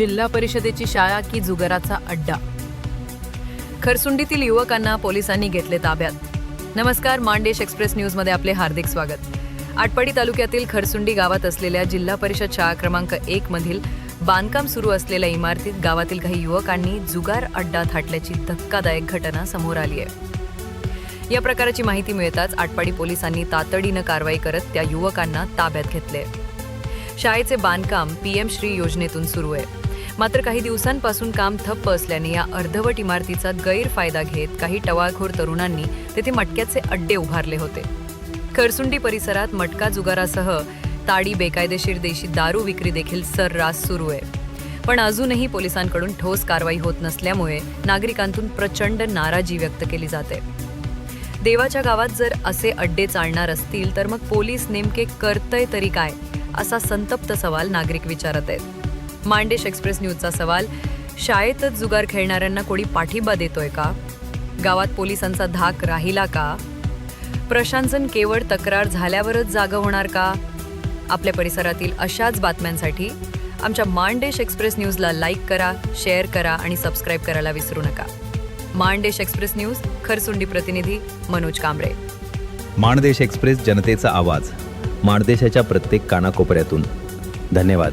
जिल्हा परिषदेची शाळा की जुगाराचा अड्डा? खरसुंडीतील युवकांना पोलिसांनी घेतले ताब्यात. नमस्कार मांडेश एक्सप्रेस न्यूजमध्ये आपले हार्दिक स्वागत. आटपाडी तालुक्यातील खरसुंडी गावात असलेल्या जिल्हा परिषद शाळा क्रमांक एक मधील बांधकाम सुरू असलेल्या इमारतीत गावातील काही युवकांनी जुगार अड्डा थाटल्याची धक्कादायक घटना समोर आली आहे. या प्रकाराची माहिती मिळताच आटपाडी पोलिसांनी तातडीनं कारवाई करत त्या युवकांना ताब्यात घेतले शाळेचे बांधकाम पीएम श्री योजनेतून सुरू आहे. मात्र काही दिवसांपासून काम थप्प असल्याने या अर्धवट इमारतीचा गैरफायदा घेत काही टवाळखोर तरुणांनी तेथे मटक्याचे अड्डे उभारले होते. खरसुंडी परिसरात मटका जुगारासह ताडी बेकायदेशीर देशी दारू विक्री देखील सर्रास सुरू आहे. पण अजूनही पोलिसांकडून ठोस कारवाई होत नसल्यामुळे नागरिकांतून प्रचंड नाराजी व्यक्त केली जाते. देवाच्या गावात जर असे अड्डे चालणार असतील तर मग पोलीस नेमके करतय तरी काय? असा संतप्त सवाल नागरिक विचारत आहेत. मांडेश एक्सप्रेस न्यूजचा सवाल. शाळेतच जुगार खेळणाऱ्यांना कोणी पाठिंबा देतोय का? गावात पोलिसांचा धाक राहिला का? प्रशासन केवळ तक्रार झाल्यावरच जागं होणार का? आपल्या परिसरातील अशाच बातम्यांसाठी आमच्या मांडेश एक्सप्रेस न्यूजला लाईक करा शेअर करा आणि सबस्क्राईब करायला विसरू नका. मांडेश एक्सप्रेस न्यूज खरसुंडी प्रतिनिधी मनोज कांबळे. माणदेश एक्सप्रेस जनतेचा आवाज. माणदेशाच्या प्रत्येक कानाकोपऱ्यातून. धन्यवाद.